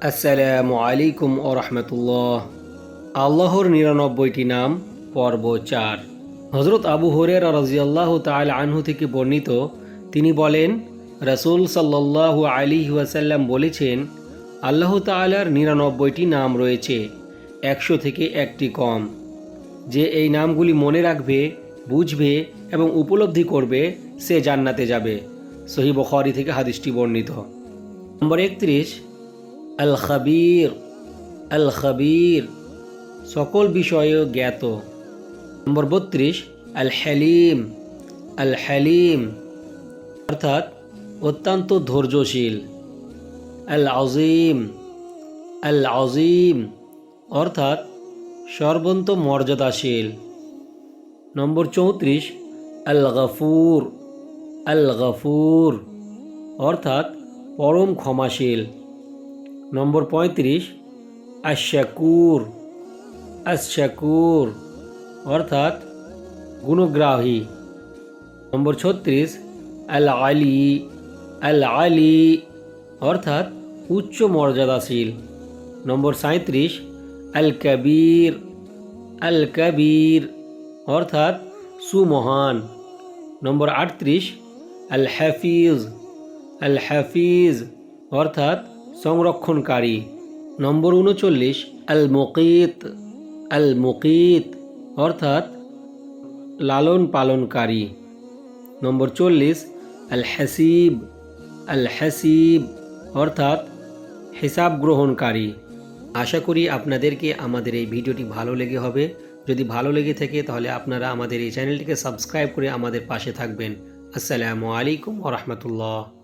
আসসালামু আলাইকুম ও রহমতুল্লাহ। আল্লাহর নিরানব্বইটি নাম, পর্ব চার। হজরত আবু হরের রাজিয়াল্লাহ তাল আনহু থেকে বর্ণিত, তিনি বলেন, রসুল সাল্লাল্লাহু আলী ওয়াসাল্লাম বলেছেন, আল্লাহ তালার নিরানব্বইটি নাম রয়েছে, একশো থেকে একটি কম। যে এই নামগুলি মনে রাখবে, বুঝবে এবং উপলব্ধি করবে, সে জান্নাতে যাবে। সহি বখারি থেকে হাদিসটি বর্ণিত। নম্বর একত্রিশ আল খাবির আল খাবির সকল বিষয়ে জ্ঞাত। নম্বর বত্রিশ আল হালিম আল হালিম অর্থাৎ অত্যন্ত ধৈর্যশীল। আল আজিম আল আজিম অর্থাৎ সর্বন্ত মর্যাদাশীল। নম্বর চৌত্রিশ আল গফুর আল গফুর অর্থাৎ পরম ক্ষমাশীল। নম্বর পঁয়ত্রিশ আশাকুর আশাকুর অর্থাৎ গুণগ্রাহী নম্বর ছত্রিশ আল আলী আল আলী অর্থাৎ উচ্চ মর্যাদাশীল নম্বর সাঁত্রিশ আল কবির আল কবির অর্থাৎ সুমহান নম্বর আটত্রিশ আল হাফিজ আল হাফিজ অর্থাৎ সংরক্ষণকারী। নম্বর উনচল্লিশ আল মুকিত আল মুকিত অর্থাৎ লালন পালনকারী। নম্বর চল্লিশ আল হাসিব আল হাসিব অর্থাৎ হিসাব গ্রহণকারী। আশা করি আপনাদেরকে আমাদের এই ভিডিওটি ভালো লেগে হবে। যদি ভালো লেগে থাকে তাহলে আপনারা আমাদের এই চ্যানেলটিকে সাবস্ক্রাইব করে আমাদের পাশে থাকবেন। আসসালামু আলাইকুম ওরহমতুল্লাহ